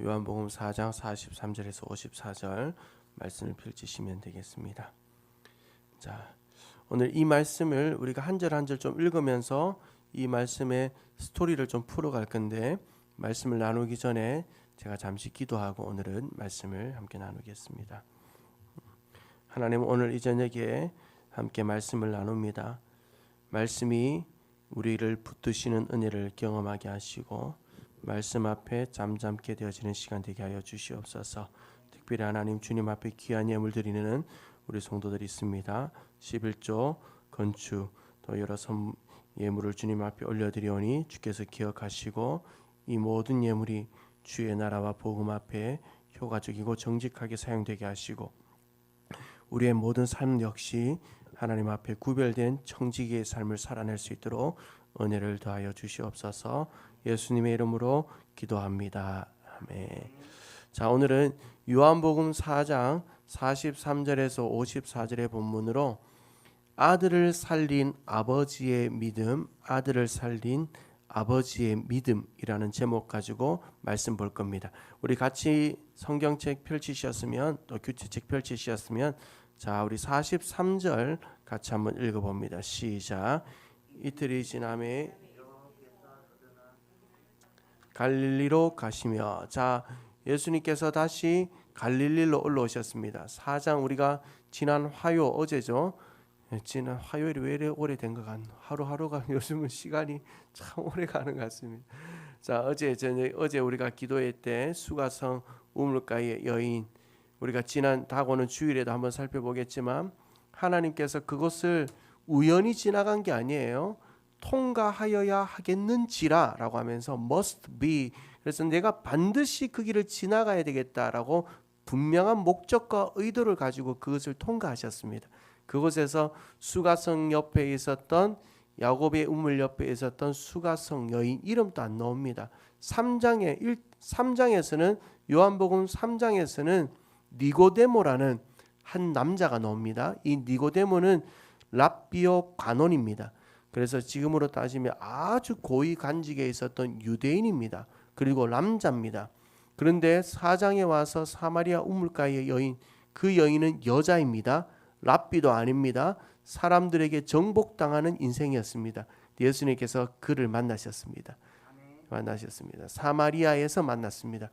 요한복음 4장 43절에서 54절 말씀을 펼치시면 되겠습니다. 자, 오늘 이 말씀을 우리가 한 절 한 절 좀 읽으면서 이 말씀의 스토리를 좀 풀어갈 건데 말씀을 나누기 전에 제가 잠시 기도하고 오늘은 말씀을 함께 나누겠습니다. 하나님 오늘 이 저녁에 함께 말씀을 나눕니다. 말씀이 우리를 붙드시는 은혜를 경험하게 하시고 말씀 앞에 잠잠게 되어지는 시간 되게 하여 주시옵소서. 특별히 하나님 주님 앞에 귀한 예물 드리는 우리 성도들이 있습니다. 11조 건축 또 여러 선 예물을 주님 앞에 올려드리오니 주께서 기억하시고 이 모든 예물이 주의 나라와 복음 앞에 효과적이고 정직하게 사용되게 하시고 우리의 모든 삶 역시 하나님 앞에 구별된 청지기의 삶을 살아낼 수 있도록 은혜를 더하여 주시옵소서. 예수님의 이름으로 기도합니다. 아멘. 자, 오늘은 요한복음 4장 43절에서 54절의 본문으로 아들을 살린 아버지의 믿음, 아들을 살린 아버지의 믿음이라는 제목 가지고 말씀 볼 겁니다. 우리 같이 성경책 펼치셨으면 또 규칙책 펼치셨으면 자, 우리 43절 같이 한번 읽어 봅니다. 시작. 이틀이 지남에 갈릴리로 가시며 자 예수님께서 다시 갈릴리로 올라오셨습니다. 4장 우리가 지난 화요 어제죠. 예, 지난 화요일이 왜 이래 오래된 것 같나 하루하루가 요즘은 시간이 참 오래 가는 것 같습니다. 자 어제 저녁 어제 우리가 기도회 때 수가성 우물가의 여인 우리가 지난 다고는 주일에도 한번 살펴보겠지만 하나님께서 그것을 우연히 지나간 게 아니에요. 통과하여야 하겠는지라라고 하면서 must be 그래서 내가 반드시 그 길을 지나가야 되겠다라고 분명한 목적과 의도를 가지고 그것을 통과하셨습니다. 그곳에서 수가성 옆에 있었던 야곱의 우물 옆에 있었던 수가성 여인 이름도 안 나옵니다. 3장에 1 3장에서는 요한복음 3장에서는 니고데모라는 한 남자가 나옵니다. 이 니고데모는 랍비오 관원입니다. 그래서 지금으로 따지면 아주 고위 간직에 있었던 유대인입니다. 그리고 남자입니다. 그런데 사장에 와서 사마리아 우물가의 여인 그 여인은 여자입니다. 랍비도 아닙니다. 사람들에게 정복당하는 인생이었습니다. 예수님께서 그를 만나셨습니다. 만나셨습니다. 사마리아에서 만났습니다.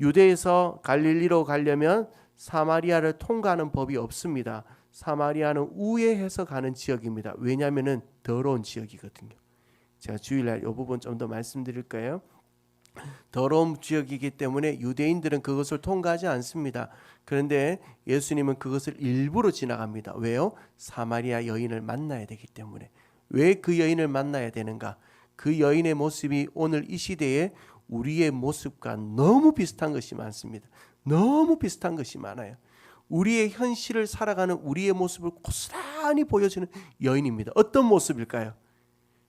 유대에서 갈릴리로 가려면 사마리아를 통과하는 법이 없습니다. 사마리아는 우회해서 가는 지역입니다. 왜냐하면은 더러운 지역이거든요. 제가 주일날 이 부분 좀 더 말씀드릴 거예요. 더러운 지역이기 때문에 유대인들은 그것을 통과하지 않습니다. 그런데 예수님은 그것을 일부러 지나갑니다. 왜요? 사마리아 여인을 만나야 되기 때문에. 왜 그 여인을 만나야 되는가? 그 여인의 모습이 오늘 이 시대에 우리의 모습과 너무 비슷한 것이 많습니다. 너무 비슷한 것이 많아요. 우리의 현실을 살아가는 우리의 모습을 고스란히 보여주는 여인입니다. 어떤 모습일까요?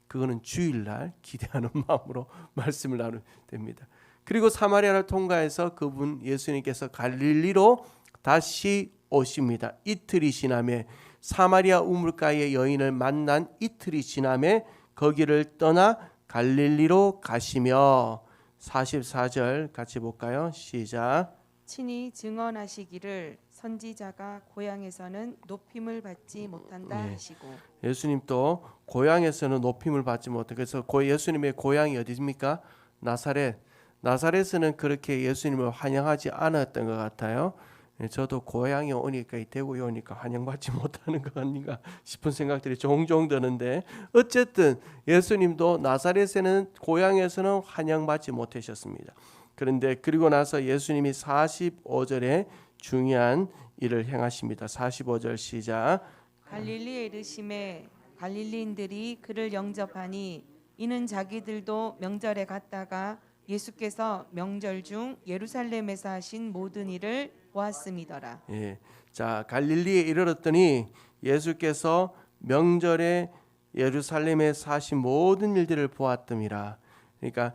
그거는 주일날 기대하는 마음으로 말씀을 나누면 됩니다. 그리고 사마리아를 통과해서 그분 예수님께서 갈릴리로 다시 오십니다. 이틀이 지남에 사마리아 우물가의 여인을 만난 이틀이 지남에 거기를 떠나 갈릴리로 가시며 44절 같이 볼까요? 시작. 친히 증언하시기를 선지자가 고향에서는 높임을 받지 못한다 예. 하시고 예수님도 고향에서는 높임을 받지 못해 그래서 고 예수님의 고향이 어디입니까? 나사렛. 나사렛은 그렇게 예수님을 환영하지 않았던 것 같아요. 예, 저도 고향에 오니까 이 대구에 오니까 환영받지 못하는 것 아닌가 싶은 생각들이 종종 드는데 어쨌든 예수님도 나사렛에는 고향에서는 환영받지 못하셨습니다. 그런데 그리고 나서 예수님이 45절에 중요한 일을 행하십니다. 45절 시작. 갈릴리에 이르심에 갈릴리인들이 그를 영접하니 이는 자기들도 명절에 갔다가 예수께서 명절 중 예루살렘에서 하신 모든 일을 보았음이더라. 예. 자, 갈릴리에 이르렀더니 예수께서 명절에 예루살렘에 사신 모든 일들을 보았음이라. 그러니까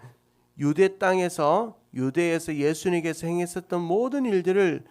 유대 땅에서 유대에서 예수님께서 행했었던 모든 일들을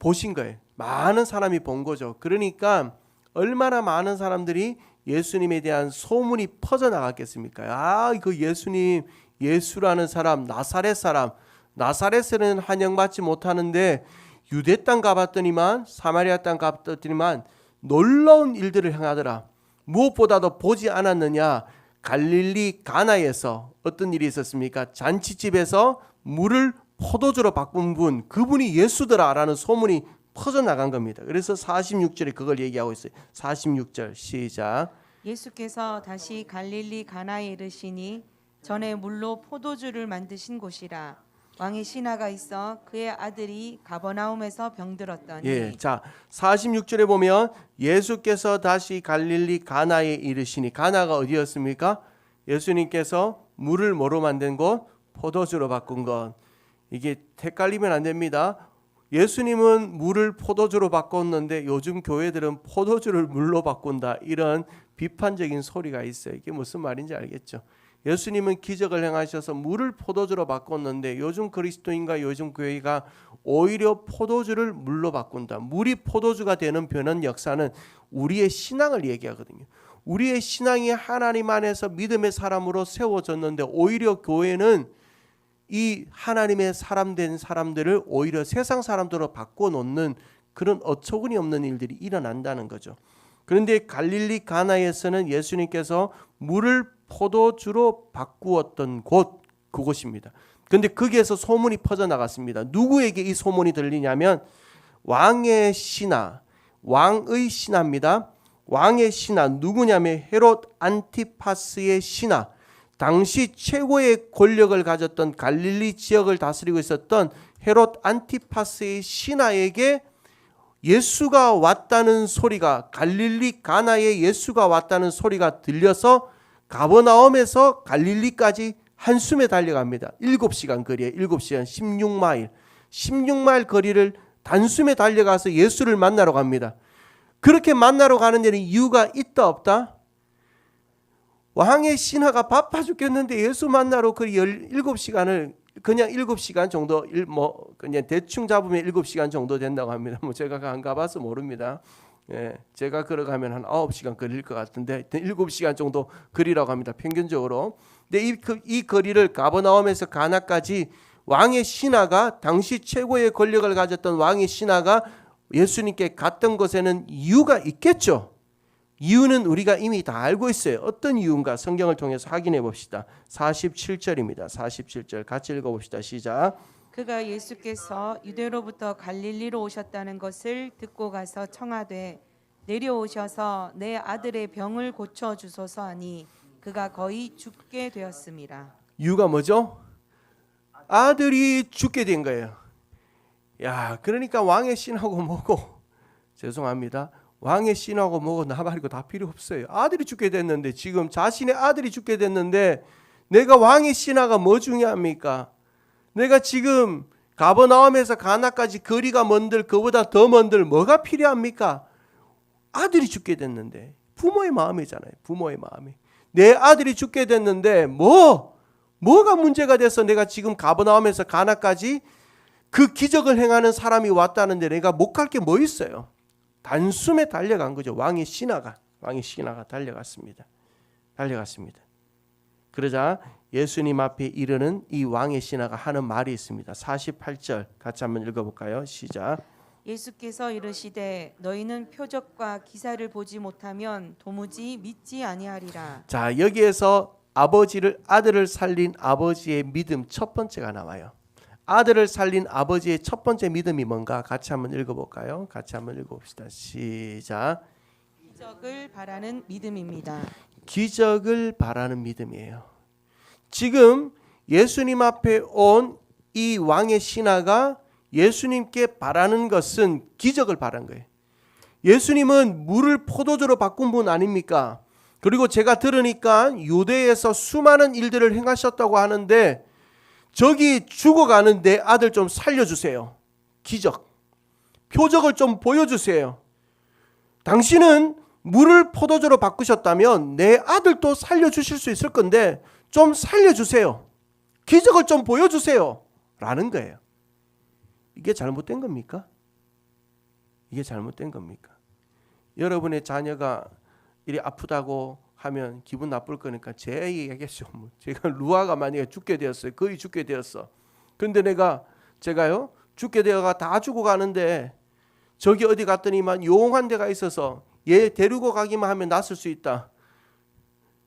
보신 거예요. 많은 사람이 본 거죠. 그러니까 얼마나 많은 사람들이 예수님에 대한 소문이 퍼져 나갔겠습니까? 아, 그 예수님 예수라는 사람 나사렛 사람 나사렛에는 환영받지 못하는데 유대 땅 가봤더니만 사마리아 땅 가봤더니만 놀라운 일들을 행하더라. 무엇보다도 보지 않았느냐? 갈릴리 가나에서 어떤 일이 있었습니까? 잔치집에서 물을 포도주로 바꾼 분, 그분이 예수더라라는 소문이 퍼져 나간 겁니다. 그래서 46절에 그걸 얘기하고 있어요. 46절 시작. 예수께서 다시 갈릴리 가나에 이르시니 전에 물로 포도주를 만드신 곳이라 왕의 신하가 있어 그의 아들이 가버나움에서 병들었더니 예. 자, 46절에 보면 예수께서 다시 갈릴리 가나에 이르시니 가나가 어디였습니까? 예수님께서 물을 뭐로 만든 곳? 포도주로 바꾼 것. 이게 헷갈리면 안 됩니다. 예수님은 물을 포도주로 바꿨는데 요즘 교회들은 포도주를 물로 바꾼다. 이런 비판적인 소리가 있어요. 이게 무슨 말인지 알겠죠? 예수님은 기적을 행하셔서 물을 포도주로 바꿨는데 요즘 그리스도인과 요즘 교회가 오히려 포도주를 물로 바꾼다. 물이 포도주가 되는 변한 역사는 우리의 신앙을 얘기하거든요. 우리의 신앙이 하나님 안에서 믿음의 사람으로 세워졌는데 오히려 교회는 이 하나님의 사람 된 사람들을 오히려 세상 사람들로 바꿔 놓는 그런 어처구니 없는 일들이 일어난다는 거죠. 그런데 갈릴리 가나에서는 예수님께서 물을 포도주로 바꾸었던 곳 그곳입니다. 그런데 거기에서 소문이 퍼져 나갔습니다. 누구에게 이 소문이 들리냐면 왕의 신하, 왕의 신하입니다. 왕의 신하 누구냐면 헤롯 안티파스의 신하. 당시 최고의 권력을 가졌던 갈릴리 지역을 다스리고 있었던 헤롯 안티파스의 신하에게 예수가 왔다는 소리가 갈릴리 가나에 예수가 왔다는 소리가 들려서 가버나움에서 갈릴리까지 한숨에 달려갑니다. 7시간 거리에 7시간 16마일. 16마일 거리를 단숨에 달려가서 예수를 만나러 갑니다. 그렇게 만나러 가는 데는 이유가 있다 없다? 왕의 신하가 바빠 죽겠는데 예수 만나러 그 17시간을 그냥 7시간 정도 일- 뭐 그냥 대충 잡으면 7시간 정도 된다고 합니다. 뭐 제가 안 가봐서 모릅니다. 예, 제가 걸어가면 한 9시간 걸릴 것 같은데 7시간 정도 거리라고 합니다. 평균적으로. 근데 이, 그- 이 거리를 가버나움에서 가나까지 왕의 신하가 당시 최고의 권력을 가졌던 왕의 신하가 예수님께 갔던 것에는 이유가 있겠죠. 이유는 우리가 이미 다 알고 있어요. 어떤 이유인가 성경을 통해서 확인해 봅시다. 47절입니다. 47절 같이 읽어 봅시다. 시작. 그가 예수께서 유대로부터 갈릴리로 오셨다는 것을 듣고 가서 청하되 내려오셔서 내 아들의 병을 고쳐 주소서 하니 그가 거의 죽게 되었습니다. 이유가 뭐죠? 아들이 죽게 된 거예요. 야, 그러니까 왕의 신하고 뭐고 죄송합니다. 왕의 신하고 뭐고 나발이고 다 필요 없어요. 아들이 죽게 됐는데 지금 자신의 아들이 죽게 됐는데 내가 왕의 신하가 뭐 중요합니까? 내가 지금 가버나움에서 가나까지 거리가 먼들 그보다 더 먼들 뭐가 필요합니까? 아들이 죽게 됐는데 부모의 마음이잖아요. 부모의 마음이 내 아들이 죽게 됐는데 뭐 뭐가 문제가 돼서 내가 지금 가버나움에서 가나까지 그 기적을 행하는 사람이 왔다는데 내가 못 갈 게 뭐 있어요? 단숨에 달려간 거죠. 왕의 신하가 왕의 신하가 달려갔습니다. 달려갔습니다. 그러자 예수님 앞에 이르는 이 왕의 신하가 하는 말이 있습니다. 48절 같이 한번 읽어 볼까요? 시작. 예수께서 이르시되 너희는 표적과 기사를 보지 못하면 도무지 믿지 아니하리라. 자 여기에서 아버지를 아들을 살린 아버지의 믿음 첫 번째가 나와요. 아들을 살린 아버지의 첫 번째 믿음이 뭔가 같이 한번 읽어볼까요? 같이 한번 읽어봅시다. 시작. 기적을 바라는 믿음입니다. 기적을 바라는 믿음이에요. 지금 예수님 앞에 온 이 왕의 신하가 예수님께 바라는 것은 기적을 바란 거예요. 예수님은 물을 포도주로 바꾼 분 아닙니까? 그리고 제가 들으니까 유대에서 수많은 일들을 행하셨다고 하는데 저기 죽어가는 내 아들 좀 살려주세요. 기적. 표적을 좀 보여주세요. 당신은 물을 포도주로 바꾸셨다면 내 아들도 살려주실 수 있을 건데 좀 살려주세요. 기적을 좀 보여주세요. 라는 거예요. 이게 잘못된 겁니까? 이게 잘못된 겁니까? 여러분의 자녀가 이리 아프다고 하면 기분 나쁠 거니까 제 얘기하겠죠. 뭐 제가 루아가 만약에 죽게 되었어요. 거의 죽게 되었어. 근데 내가 제가요 죽게 되어가 다 죽어 가는데 저기 어디 갔더니만 용한 데가 있어서 얘 데리고 가기만 하면 낫을 수 있다.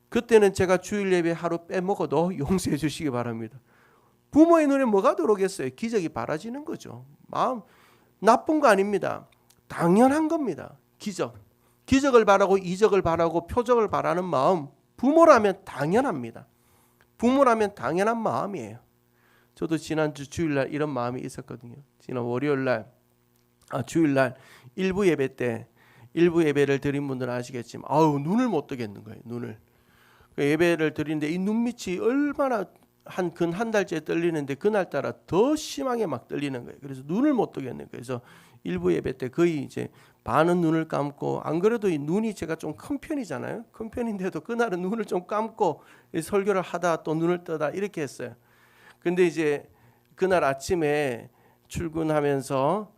그때는 제가 주일 예배 하루 빼먹어도 용서해 주시기 바랍니다. 부모의 눈에 뭐가 들어오겠어요? 기적이 바라지는 거죠. 마음 나쁜 거 아닙니다. 당연한 겁니다. 기적. 기적을 바라고 이적을 바라고 표적을 바라는 마음 부모라면 당연합니다. 부모라면 당연한 마음이에요. 저도 지난주 주일날 이런 마음이 있었거든요. 지난 월요일날 아 주일날 일부 예배 때 일부 예배를 드린 분들은 아시겠지만 아우 눈을 못 뜨겠는 거예요. 눈을 그 예배를 드리는데 이 눈밑이 얼마나 한 근 한 달째 떨리는데 그날 따라 더 심하게 막 떨리는 거예요. 그래서 눈을 못 뜨겠는 거예요. 그래서 일부 예배 때 거의 이제 반은 눈을 감고 안 그래도 이 눈이 제가 좀 큰 편이잖아요. 큰 편인데도 그날은 눈을 좀 감고 이 설교를 하다 또 눈을 뜨다 이렇게 했어요. 근데 이제 그날 아침에 출근하면서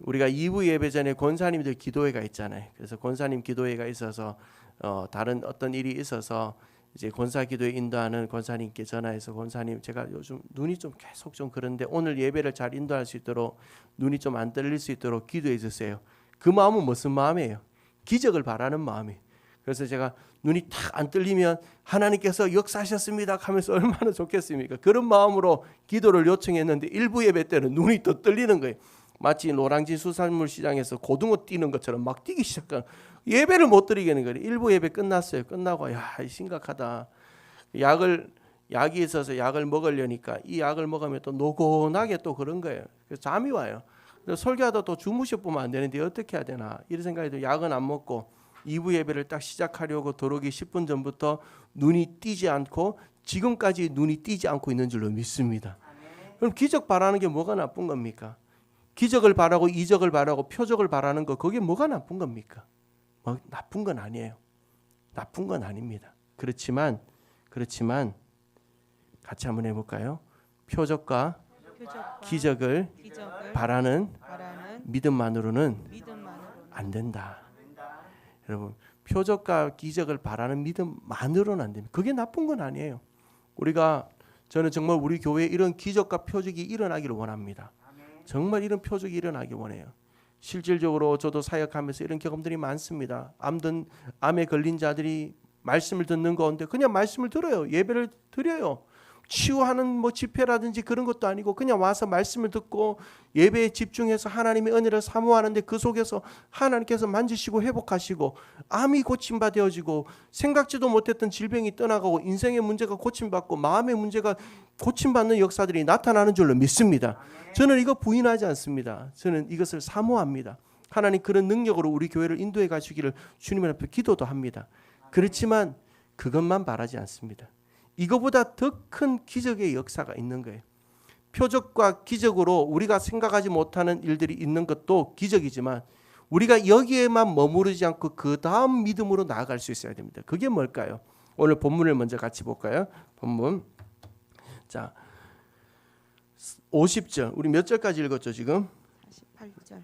우리가 2부 예배 전에 권사님들 기도회가 있잖아요. 그래서 권사님 기도회가 있어서 어, 다른 어떤 일이 있어서 이제 권사 기도에 인도하는 권사님께 전화해서 권사님 제가 요즘 눈이 좀 계속 좀 그런데 오늘 예배를 잘 인도할 수 있도록 눈이 좀 안 떨릴 수 있도록 기도해 주세요. 그 마음은 무슨 마음이에요? 기적을 바라는 마음이. 그래서 제가 눈이 탁 안 떨리면 하나님께서 역사하셨습니다 하면서 얼마나 좋겠습니까? 그런 마음으로 기도를 요청했는데 일부 예배 때는 눈이 또 떨리는 거예요. 마치 노량진 수산물 시장에서 고등어 뛰는 것처럼 막 뛰기 시작한 예배를 못 드리겠는 거예요. 일부 예배 끝났어요. 끝나고 야 심각하다. 약을 약이 있어서 약을 먹으려니까 이 약을 먹으면 또 노곤하게 또 그런 거예요. 그래서 잠이 와요. 설교하다 또 주무셔 보면 안 되는데 어떻게 해야 되나 이런 생각이 들 약은 안 먹고 2부 예배를 딱 시작하려고 들어오기 10분 전부터 눈이 띄지 않고 지금까지 눈이 띄지 않고 있는 줄로 믿습니다. 그럼 기적 바라는 게 뭐가 나쁜 겁니까? 기적을 바라고 이적을 바라고 표적을 바라는 거 그게 뭐가 나쁜 겁니까? 뭐 나쁜 건 아니에요. 나쁜 건 아닙니다. 그렇지만 그렇지만 같이 한번 해볼까요? 표적과 표적과 기적을 기적을 바라는 바라는 믿음만으로는 믿음만으로 안 된다. 여러분 표적과 기적을 바라는 믿음만으로는 안 됩니다. 그게 나쁜 건 아니에요. 우리가 저는 정말 우리 교회에 이런 기적과 표적이 일어나기를 원합니다. 정말 이런 표적이 일어나기 원해요. 실질적으로 저도 사역하면서 이런 경험들이 많습니다. 암든 암에 걸린 자들이 말씀을 듣는 가운데 그냥 말씀을 들어요. 예배를 드려요. 치유하는 뭐 집회라든지 그런 것도 아니고 그냥 와서 말씀을 듣고 예배에 집중해서 하나님의 은혜를 사모하는데 그 속에서 하나님께서 만지시고 회복하시고 암이 고침받아지고 생각지도 못했던 질병이 떠나가고 인생의 문제가 고침받고 마음의 문제가 고침받는 역사들이 나타나는 줄로 믿습니다. 저는 이거 부인하지 않습니다. 저는 이것을 사모합니다. 하나님 그런 능력으로 우리 교회를 인도해 가시기를 주님 앞에 기도도 합니다. 그렇지만 그것만 바라지 않습니다. 이거보다 더 큰 기적의 역사가 있는 거예요. 표적과 기적으로 우리가 생각하지 못하는 일들이 있는 것도 기적이지만 우리가 여기에만 머무르지 않고 그 다음 믿음으로 나아갈 수 있어야 됩니다. 그게 뭘까요? 오늘 본문을 먼저 같이 볼까요? 본문. 자, 50절. 우리 몇 절까지 읽었죠, 지금? 48절 아,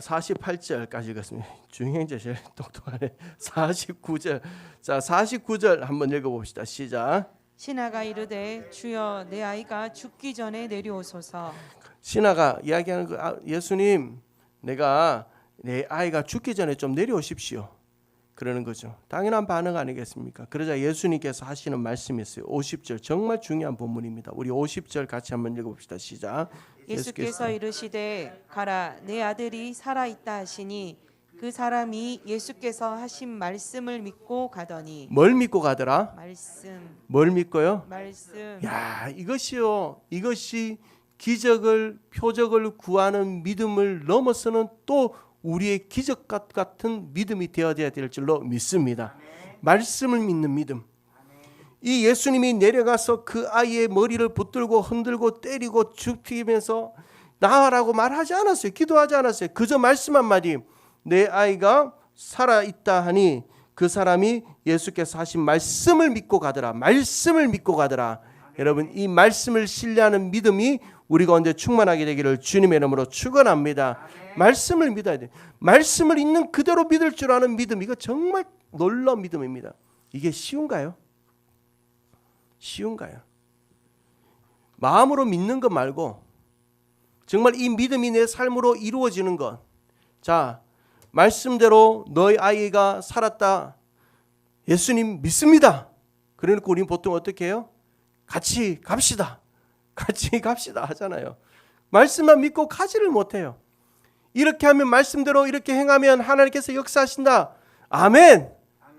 48절까지 읽었습니다. 중형제 제일 똑똑하네. 49절. 자, 49절 한번 읽어 봅시다. 시작. 신하가 이르되 주여 내 아이가 죽기 전에 내려오소서 신하가 이야기하는 그 아, 예수님 내가 내 아이가 죽기 전에 좀 내려오십시오. 그러는 거죠. 당연한 반응 아니겠습니까? 그러자 예수님께서 하시는 말씀이 있어요. 50절 정말 중요한 본문입니다. 우리 50절 같이 한번 읽어봅시다. 시작. 예수께서 이르시되 가라 내 아들이 살아 있다 하시니 그 사람이 예수께서 하신 말씀을 믿고 가더니 뭘 믿고 가더라? 말씀 뭘 믿고요? 말씀 야 이것이요 이것이 기적을 표적을 구하는 믿음을 넘어서는 또 우리의 기적 같- 같은 믿음이 되어야 될 줄로 믿습니다. 말씀을 믿는 믿음. 이 예수님이 내려가서 그 아이의 머리를 붙들고 흔들고 때리고 죽이면서 나와라고 말하지 않았어요. 기도하지 않았어요. 그저 말씀 한마디 내 아이가 살아 있다 하니 그 사람이 예수께서 하신 말씀을 믿고 가더라. 말씀을 믿고 가더라. 여러분 이 말씀을 신뢰하는 믿음이 우리 가운데 충만하게 되기를 주님의 이름으로 축원합니다. 말씀을 믿어야 돼. 말씀을 있는 그대로 믿을 줄 아는 믿음 이거 정말 놀라운 믿음입니다. 이게 쉬운가요? 쉬운가요? 마음으로 믿는 것 말고 정말 이 믿음이 내 삶으로 이루어지는 것. 자, 말씀대로 너희 아이가 살았다. 예수님 믿습니다. 그러니까 우리는 보통 어떻게 해요? 같이 갑시다. 같이 갑시다 하잖아요. 말씀만 믿고 가지를 못해요. 이렇게 하면 말씀대로 이렇게 행하면 하나님께서 역사하신다. 아멘.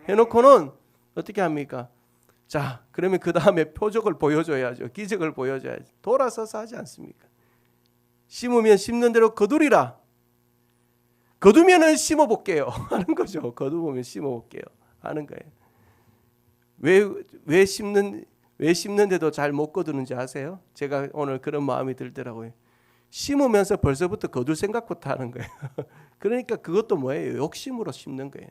해놓고는 어떻게 합니까? 자, 그러면 그 다음에 표적을 보여줘야죠. 기적을 보여줘야죠. 돌아서서 하지 않습니까? 심으면 심는 대로 거두리라. 거두면은 심어볼게요. 하는 거죠. 거두면 심어볼게요. 하는 거예요. 왜, 왜 심는, 왜 심는데도 잘 못 거두는지 아세요? 제가 오늘 그런 마음이 들더라고요. 심으면서 벌써부터 거둘 생각부터 하는 거예요. 그러니까 그것도 뭐예요? 욕심으로 심는 거예요.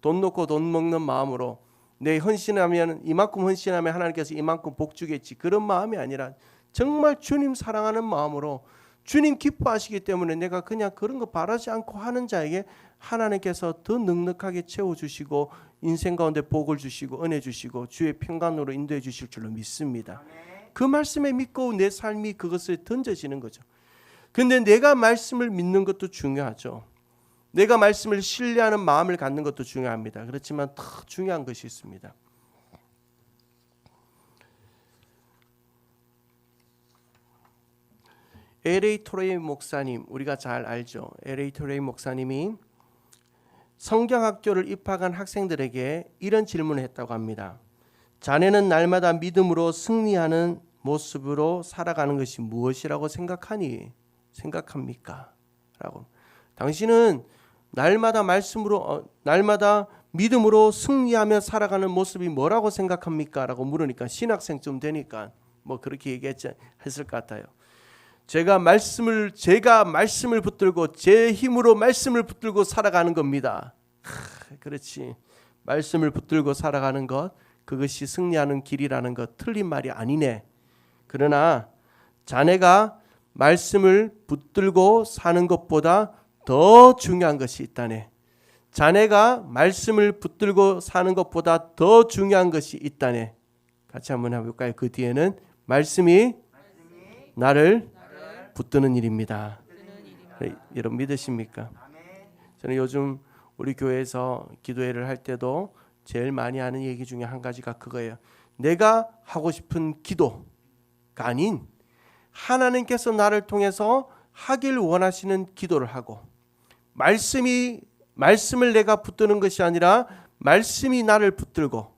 돈 놓고 돈 먹는 마음으로 내 헌신하면 이만큼 헌신하면 하나님께서 이만큼 복 주겠지 그런 마음이 아니라 정말 주님 사랑하는 마음으로 주님 기뻐하시기 때문에 내가 그냥 그런 거 바라지 않고 하는 자에게 하나님께서 더 넉넉하게 채워 주시고 인생 가운데 복을 주시고 은혜 주시고 주의 평강으로 인도해 주실 줄로 믿습니다. 그 말씀에 믿고 내 삶이 그것을 던져지는 거죠. 근데 내가 말씀을 믿는 것도 중요하죠. 내가 말씀을 신뢰하는 마음을 갖는 것도 중요합니다. 그렇지만 더 중요한 것이 있습니다. LA 토레이 목사님 우리가 잘 알죠. LA 토레이 목사님이 성경학교를 입학한 학생들에게 이런 질문을 했다고 합니다. 자네는 날마다 믿음으로 승리하는 모습으로 살아가는 것이 무엇이라고 생각하니 생각합니까? 라고. 당신은 날마다 말씀으로 어, 날마다 믿음으로 승리하며 살아가는 모습이 뭐라고 생각합니까? 라고 물으니까 신학생쯤 되니까 뭐 그렇게 얘기했지 했을 것 같아요. 제가 말씀을 제가 말씀을 붙들고 제 힘으로 말씀을 붙들고 살아가는 겁니다. 하, 그렇지. 말씀을 붙들고 살아가는 것 그것이 승리하는 길이라는 것 틀린 말이 아니네. 그러나 자네가 말씀을 붙들고 사는 것보다 더 중요한 것이 있다네. 자네가 말씀을 붙들고 사는 것보다 더 중요한 것이 있다네. 같이 한번 해볼까요? 그 뒤에는 말씀이 나를 붙드는 일입니다. 네, 여러분 믿으십니까? 저는 요즘 우리 교회에서 기도회를 할 때도 제일 많이 하는 얘기 중에 한 가지가 그거예요. 내가 하고 싶은 기도가 아닌 하나님께서 나를 통해서 하길 원하시는 기도를 하고 말씀이 말씀을 내가 붙드는 것이 아니라 말씀이 나를 붙들고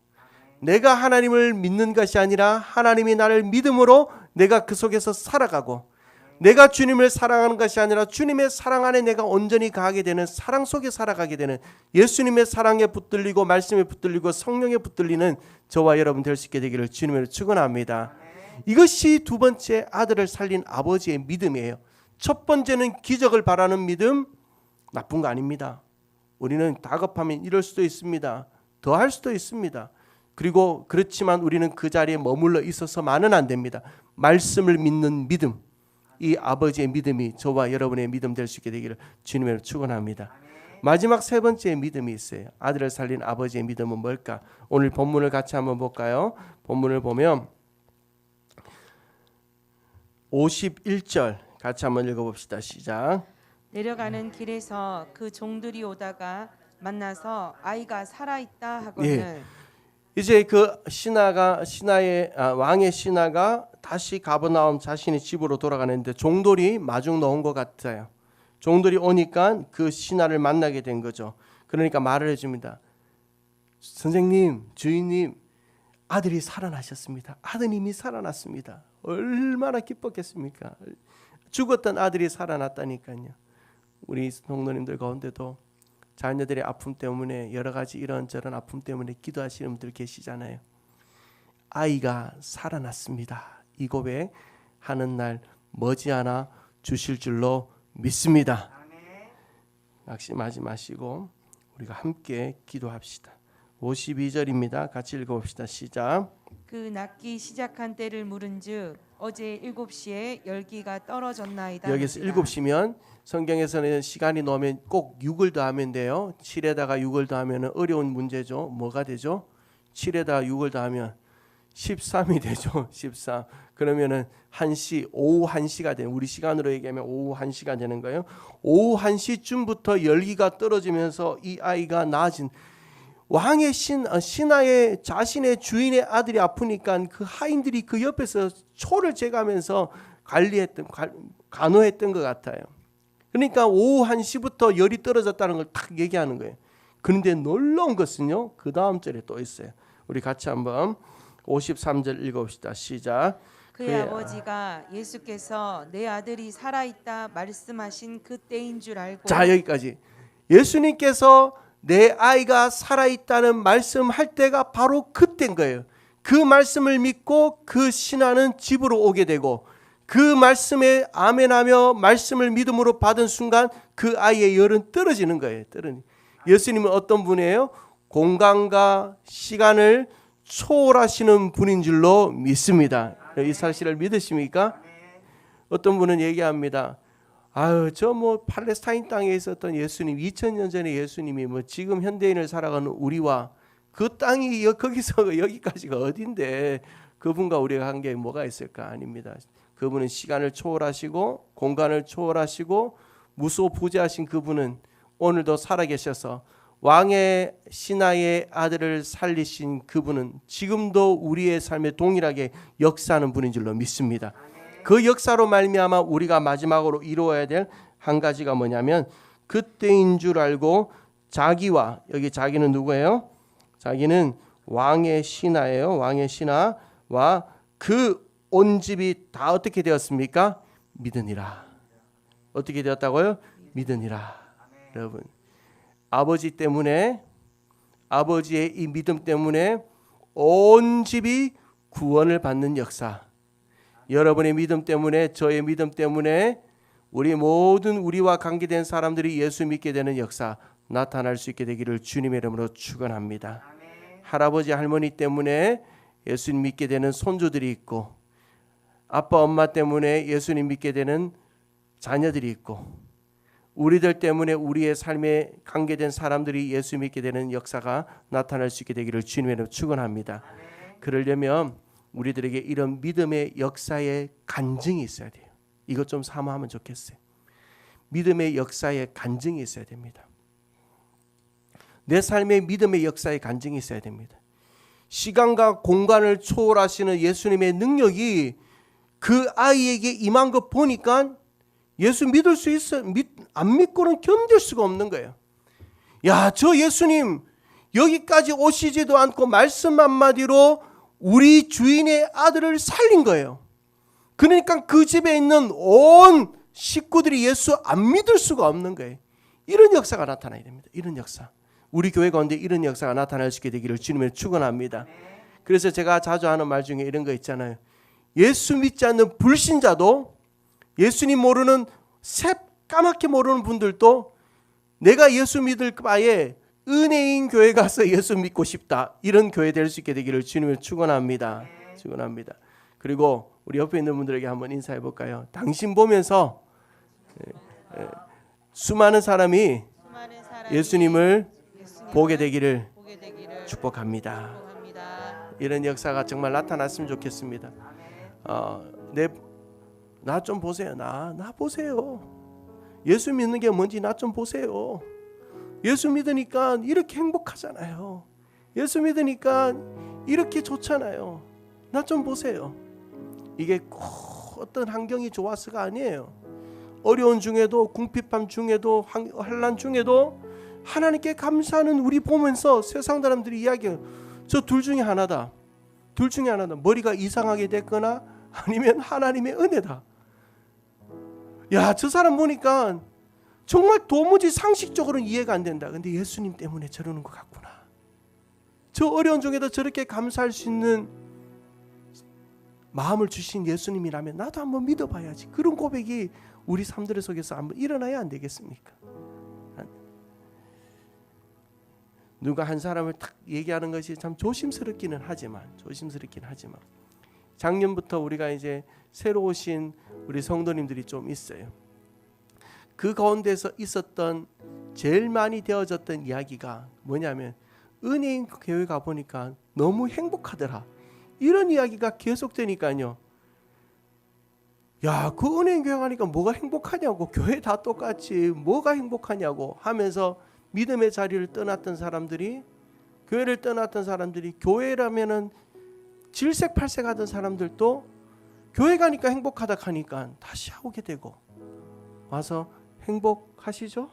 내가 하나님을 믿는 것이 아니라 하나님이 나를 믿음으로 내가 그 속에서 살아가고 내가 주님을 사랑하는 것이 아니라 주님의 사랑 안에 내가 온전히 가게 되는 사랑 속에 살아가게 되는 예수님의 사랑에 붙들리고 말씀에 붙들리고 성령에 붙들리는 저와 여러분 될 수 있게 되기를 주님으로 축원합니다. 이것이 두 번째 아들을 살린 아버지의 믿음이에요. 첫 번째는 기적을 바라는 믿음 나쁜 거 아닙니다. 우리는 다급하면 이럴 수도 있습니다. 더 할 수도 있습니다. 그리고 그렇지만 우리는 그 자리에 머물러 있어서만은 안 됩니다. 말씀을 믿는 믿음. 이 아버지의 믿음이 저와 여러분의 믿음 될 수 있게 되기를 주님으로 축원합니다. 마지막 세 번째 믿음이 있어요. 아들을 살린 아버지의 믿음은 뭘까? 오늘 본문을 같이 한번 볼까요? 본문을 보면 51절 같이 한번 읽어봅시다. 시작. 내려가는 길에서 그 종들이 오다가 만나서 아이가 살아 있다 하거늘 이제 그 신하가 신하의 아, 왕의 신하가 다시 가버나움 자신의 집으로 돌아가는데 종들이 마중 넣은 것 같아요. 종들이 오니까 그 신하를 만나게 된 거죠. 그러니까 말을 해줍니다. 선생님, 주인님, 아들이 살아나셨습니다. 아드님이 살아났습니다. 얼마나 기뻤겠습니까? 죽었던 아들이 살아났다니까요. 우리 동료님들 가운데도 자녀들의 아픔 때문에 여러 가지 이런저런 아픔 때문에 기도하시는 분들 계시잖아요. 아이가 살아났습니다. 이 고백 하는 날 머지않아 주실 줄로 믿습니다. 낙심하지 마시고 우리가 함께 기도합시다. 52절입니다. 같이 읽어봅시다. 시작. 그 낫기 시작한 때를 물은즉 어제 일곱 시에 열기가 떨어졌나이다 여기서 하니라. 7시면 성경에서는 시간이 넣으면 꼭 6을 더하면 돼요. 7에다가 6을 더하면 어려운 문제죠. 뭐가 되죠? 7에다가 6을 더하면 13이 되죠. 13. 그러면은 1시 오후 1시가 되는 우리 시간으로 얘기하면 오후 1시가 되는 거예요. 오후 1시쯤부터 열기가 떨어지면서 이 아이가 나아진 왕의 신 어, 신하의 자신의 주인의 아들이 아프니까 그 하인들이 그 옆에서 초를 재가면서 관리했던 관- 간호했던 것 같아요. 그러니까 오후 1시부터 열이 떨어졌다는 걸 딱 얘기하는 거예요. 그런데 놀라운 것은요. 그 다음 절에 또 있어요. 우리 같이 한번 53절 읽어봅시다. 시작. 그의 그의 아버지가 예수께서 내 아들이 살아있다 말씀하신 그때인 줄 알고 자 여기까지 예수님께서 내 아이가 살아있다는 말씀할 때가 바로 그때인 거예요. 그 말씀을 믿고 그 신하는 집으로 오게 되고 그 말씀에 아멘하며 말씀을 믿음으로 받은 순간 그 아이의 열은 떨어지는 거예요. 떨어지. 예수님은 어떤 분이에요? 공간과 시간을 초월하시는 분인 줄로 믿습니다. 이 사실을 믿으십니까? 어떤 분은 얘기합니다. 아유 저 뭐 팔레스타인 땅에 있었던 예수님 2000년 전에 예수님이 뭐 지금 현대인을 살아가는 우리와 그 땅이 여- 거기서 여기까지가 어딘데 그분과 우리가 한 게 뭐가 있을까 아닙니다. 그분은 시간을 초월하시고 공간을 초월하시고 무소부재하신 그분은 오늘도 살아계셔서 왕의 신하의 아들을 살리신 그분은 지금도 우리의 삶에 동일하게 역사하는 분인 줄로 믿습니다. 그 역사로 말미암아 우리가 마지막으로 이루어야 될 한 가지가 뭐냐면 그때인 줄 알고 자기와 여기 자기는 누구예요? 자기는 왕의 신하예요. 왕의 신하와 그 온 집이 다 어떻게 되었습니까? 믿으니라. 어떻게 되었다고요? 믿으니라. 여러분 아버지 때문에 아버지의 이 믿음 때문에 온 집이 구원을 받는 역사. 여러분의 믿음 때문에 저의 믿음 때문에 우리 모든 우리와 관계된 사람들이 예수 믿게 되는 역사 나타날 수 있게 되기를 주님의 이름으로 축원합니다. 할아버지 할머니 때문에 예수님 믿게 되는 손주들이 있고 아빠 엄마 때문에 예수님 믿게 되는 자녀들이 있고 우리들 때문에 우리의 삶에 관계된 사람들이 예수 믿게 되는 역사가 나타날 수 있게 되기를 주님의 이름으로 축원합니다. 그러려면 우리들에게 이런 믿음의 역사의 간증이 있어야 돼요. 이것 좀 사모하면 좋겠어요. 믿음의 역사의 간증이 있어야 됩니다. 내 삶의 믿음의 역사의 간증이 있어야 됩니다. 시간과 공간을 초월하시는 예수님의 능력이 그 아이에게 임한 것 보니까 예수 믿을 수 있어 믿, 안 믿고는 견딜 수가 없는 거예요. 야, 저 예수님 여기까지 오시지도 않고 말씀 한마디로 우리 주인의 아들을 살린 거예요. 그러니까 그 집에 있는 온 식구들이 예수 안 믿을 수가 없는 거예요. 이런 역사가 나타나야 됩니다. 이런 역사. 우리 교회 가운데 이런 역사가 나타날 수 있게 되기를 주님을 축원합니다. 그래서 제가 자주 하는 말 중에 이런 거 있잖아요. 예수 믿지 않는 불신자도 예수님 모르는 새까맣게 모르는 분들도 내가 예수 믿을 바에 은혜인 교회 가서 예수 믿고 싶다. 이런 교회 될 수 있게 되기를 주님을 축원합니다. 축원합니다. 그리고 우리 옆에 있는 분들에게 한번 인사해 볼까요? 당신 보면서 예, 예, 수많은 사람이 예수님을 보게 되기를 축복합니다. 축복합니다. 이런 역사가 정말 나타났으면 좋겠습니다. 어, 내나 좀 보세요. 나 나 보세요. 예수 믿는 게 뭔지 나 좀 보세요. 예수 믿으니까 이렇게 행복하잖아요. 예수 믿으니까 이렇게 좋잖아요. 나 좀 보세요. 이게 꼭 어떤 환경이 좋아서가 아니에요. 어려운 중에도 궁핍함 중에도 환- 환난 중에도 하나님께 감사하는 우리 보면서 세상 사람들이 이야기해요. 저 둘 중에 하나다. 둘 중에 하나다. 머리가 이상하게 됐거나 아니면 하나님의 은혜다. 야, 저 사람 보니까 정말 도무지 상식적으로는 이해가 안 된다. 근데 예수님 때문에 저러는 것 같구나. 저 어려운 중에도 저렇게 감사할 수 있는 마음을 주신 예수님이라면 나도 한번 믿어봐야지. 그런 고백이 우리 삶들 속에서 한번 일어나야 안 되겠습니까? 누가 한 사람을 딱 얘기하는 것이 참 조심스럽기는 하지만 조심스럽긴 하지만 작년부터 우리가 이제 새로 오신 우리 성도님들이 좀 있어요. 그 가운데서 있었던 제일 많이 되어졌던 이야기가 뭐냐면 은혜인 교회 가 보니까 너무 행복하더라. 이런 이야기가 계속되니까요. 야, 그 은행 교회 가니까 뭐가 행복하냐고 교회 다 똑같이 뭐가 행복하냐고 하면서 믿음의 자리를 떠났던 사람들이 교회를 떠났던 사람들이 교회라면은 질색팔색 하던 사람들도 교회 가니까 행복하다 하니까 다시 오게 되고 와서 행복하시죠?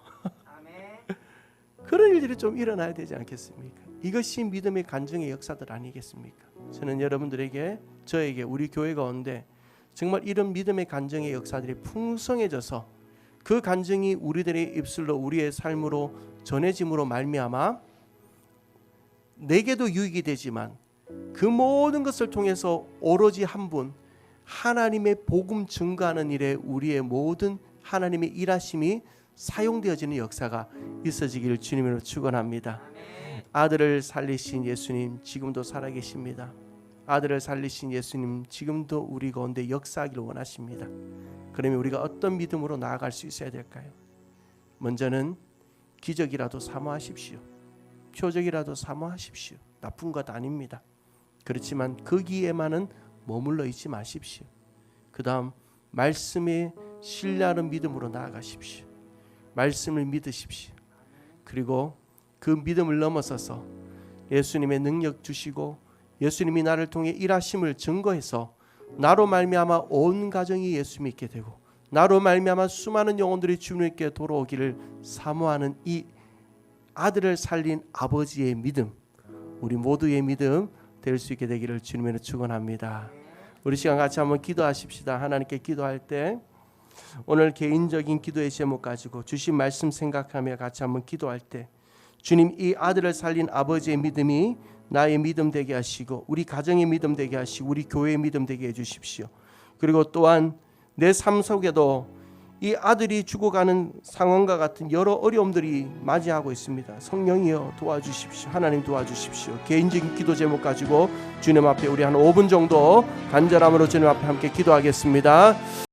그런 일들이 좀 일어나야 되지 않겠습니까? 이것이 믿음의 간증의 역사들 아니겠습니까? 저는 여러분들에게 저에게 우리 교회 가운데 정말 이런 믿음의 간증의 역사들이 풍성해져서 그 간증이 우리들의 입술로 우리의 삶으로 전해짐으로 말미암아 내게도 유익이 되지만 그 모든 것을 통해서 오로지 한 분 하나님의 복음 증가하는 일에 우리의 모든 하나님의 일하심이 사용되어지는 역사가 있어지기를 주님으로 축원합니다. 아들을 살리신 예수님 지금도 살아계십니다. 아들을 살리신 예수님 지금도 우리 가운데 역사하기를 원하십니다. 그러면 우리가 어떤 믿음으로 나아갈 수 있어야 될까요? 먼저는 기적이라도 사모하십시오. 표적이라도 사모하십시오. 나쁜 것 아닙니다. 그렇지만 거기에만은 머물러 있지 마십시오. 그다음 말씀에 신뢰하는 믿음으로 나아가십시오. 말씀을 믿으십시오. 그리고 그 믿음을 넘어서서 예수님의 능력 주시고 예수님이 나를 통해 일하심을 증거해서 나로 말미암아 온 가정이 예수 믿게 되고 나로 말미암아 수많은 영혼들이 주님께 돌아오기를 사모하는 이 아들을 살린 아버지의 믿음 우리 모두의 믿음 될 수 있게 되기를 주님으로 축원합니다. 우리 시간 같이 한번 기도하십시다. 하나님께 기도할 때 오늘 개인적인 기도의 제목 가지고 주신 말씀 생각하며 같이 한번 기도할 때 주님 이 아들을 살린 아버지의 믿음이 나의 믿음 되게 하시고 우리 가정의 믿음 되게 하시고 우리 교회의 믿음 되게 해 주십시오. 그리고 또한 내 삶 속에도 이 아들이 죽어가는 상황과 같은 여러 어려움들이 맞이하고 있습니다. 성령이여 도와주십시오. 하나님 도와주십시오. 개인적인 기도 제목 가지고 주님 앞에 우리 한 5분 정도 간절함으로 주님 앞에 함께 기도하겠습니다.